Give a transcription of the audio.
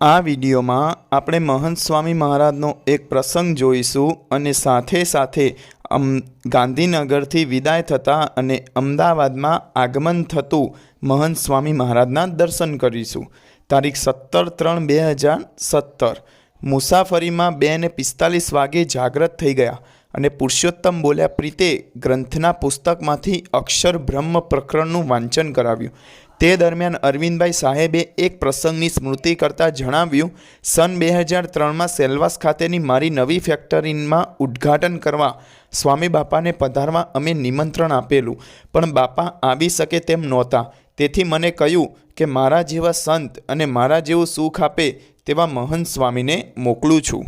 આ વિડીયોમાં આપણે મહંત સ્વામી મહારાજનો એક પ્રસંગ જોઈશું અને સાથે સાથે અમ ગાંધીનગરથી વિદાય થતા અને અમદાવાદમાં આગમન થતું મહંત સ્વામી મહારાજના દર્શન કરીશું. તારીખ સત્તર ત્રણ બે હજાર સત્તર. મુસાફરીમાં બે ને પિસ્તાલીસ વાગે જાગ્રત થઈ ગયા. અને પુરુષોત્તમ બોલ્યા, પ્રીતે, ગ્રંથના પુસ્તકમાંથી અક્ષર બ્રહ્મ પ્રકરણનું વાંચન કરાવ્યું. તે દરમિયાન અરવિંદભાઈ સાહેબે એક પ્રસંગની સ્મૃતિ કરતાં જણાવ્યું, સન બે હજાર ત્રણમાં સેલવાસ ખાતેની મારી નવી ફેક્ટરીમાં ઉદ્ઘાટન કરવા સ્વામી બાપાને પધારવા અમે નિમંત્રણ આપેલું. પણ બાપા આવી શકે તેમ નહોતા. તેથી મને કહ્યું કે મારા જેવા સંત અને મારા જેવું સુખ આપે તેવા મહંત સ્વામીને મોકલું છું.